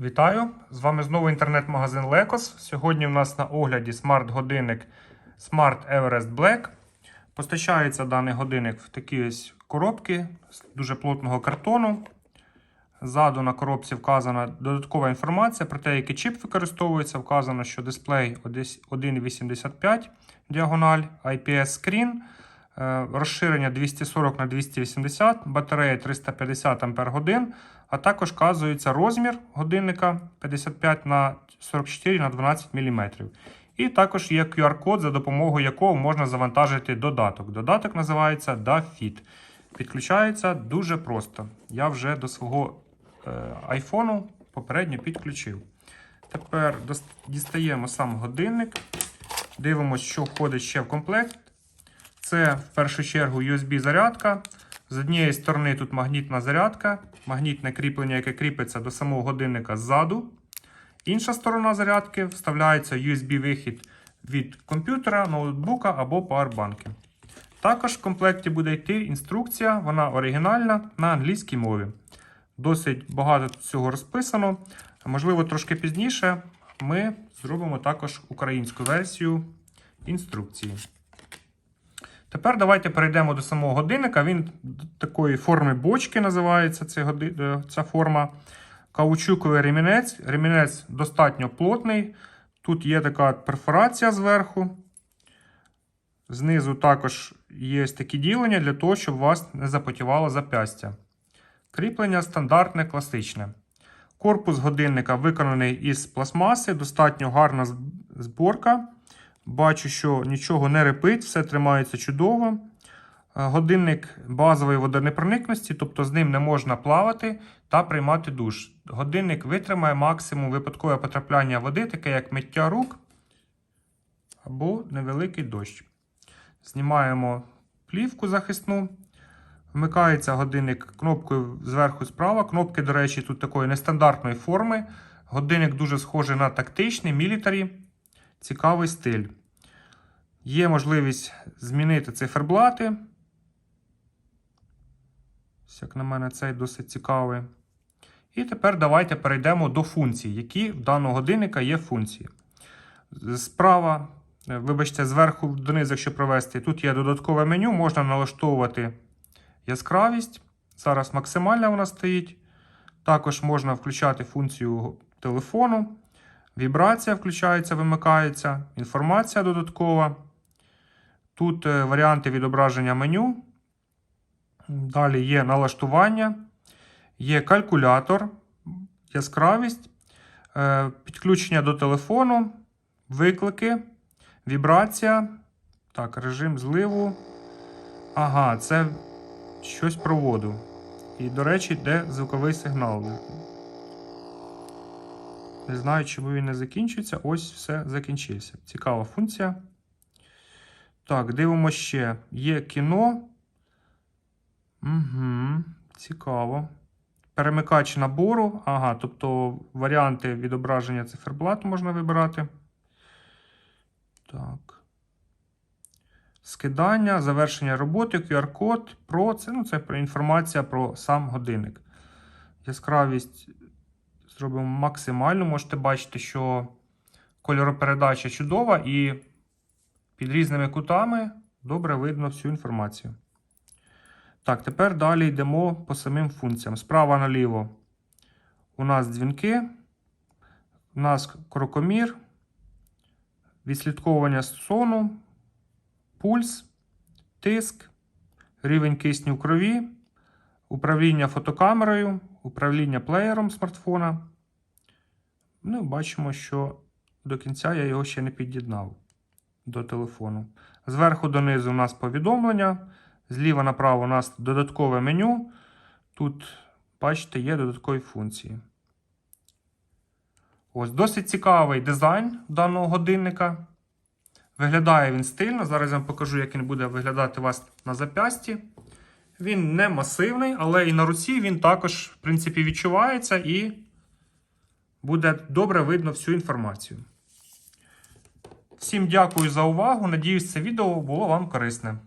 Вітаю! З вами знову інтернет-магазин Lekos. Сьогодні у нас на огляді смарт-годинник Smart Everest Black. Постачається даний годинник в такі ось коробки з дуже плотного картону. Ззаду на коробці вказана додаткова інформація про те, який чіп використовується. Вказано, що дисплей 1,85 діагональ, IPS скрін, розширення 240 на 280, батарея 350 Ах, а також вказується розмір годинника 55 на 44 на 12 мм. І також є QR-код, за допомогою якого можна завантажити додаток. Додаток називається DaFit. Підключається дуже просто. Я вже до свого е, айфону попередньо підключив. Тепер дістаємо сам годинник. Дивимося, що входить ще в комплект. Це в першу чергу USB-зарядка. З однієї сторони тут магнітна зарядка, магнітне кріплення, яке кріпиться до самого годинника ззаду. Інша сторона зарядки вставляється USB-вихід від комп'ютера, ноутбука або пауербанки. Також в комплекті буде йти інструкція, вона оригінальна на англійській мові. Досить багато всього розписано. Можливо, трошки пізніше ми зробимо також українську версію інструкції. Тепер давайте перейдемо до самого годинника. Він такої форми бочки називається е, ця форма. Каучуковий ремінець. Ремінець достатньо плотний. Тут є така перфорація зверху. Знизу також є такі ділення для того, щоб у вас не запотівало запястя. Кріплення стандартне, класичне. Корпус годинника виконаний із пластмаси, достатньо гарна зборка. Бачу, що нічого не репить, все тримається чудово. Е, Годинник базової водонепроникності, тобто з ним не можна плавати та приймати душ. Годинник витримає максимум випадкове потрапляння води, таке як миття рук або невеликий дощ. Знімаємо плівку захисну. Вмикається годинник кнопкою зверху справа. Кнопки, до речі, тут такої нестандартної форми. Годинник дуже схожий на тактичний, мілітарі. Цікавий стиль. Є можливість змінити циферблати. Як на мене, цей досить цікавий. І тепер давайте перейдемо до функцій, які в даного годинника є функції. Справа, е, вибачте, зверху донизу, якщо провести, тут є додаткове меню, можна налаштовувати яскравість. Зараз максимальна вона стоїть. Також можна включати функцію телефону. Вібрація включається, вимикається, інформація додаткова. Тут е, варіанти відображення меню. Далі є налаштування, є калькулятор, яскравість, е, підключення до телефону, виклики, вібрація. Так, режим зливу. Ага, це щось про воду. І, до речі, де звуковий сигнал. Не знаю, чому він не закінчується. Ось все закінчився. Цікава функція. Так, дивимося ще. Є кіно. Угу, Цікаво. Перемикач набору. Ага, тобто варіанти відображення циферблату можна вибирати. Так. Скидання, завершення роботи, QR-код, про це, ну, це інформація про сам годинник. Яскравість зробимо максимальну. Можете бачити, що кольоропередача чудова і під різними кутами добре видно всю інформацію. Так, тепер далі йдемо по самим функціям. Справа наліво у нас дзвінки, у нас крокомір, відслідковування сону, пульс, тиск, рівень кисню в крові, управління фотокамерою, управління плеєром смартфона. Ну, бачимо, що до кінця я його ще не під'єднав до телефону. Зверху донизу у нас повідомлення. Зліва направо у нас додаткове меню. Тут, бачите, є додаткові функції. Ось досить цікавий дизайн даного годинника. Виглядає він стильно. Зараз я вам покажу, як він буде виглядати у вас на запясті. Він не масивний, але і на руці він також, в принципі, відчувається і буде добре видно всю інформацію. Всім дякую за увагу. Надіюсь, це відео було вам корисне.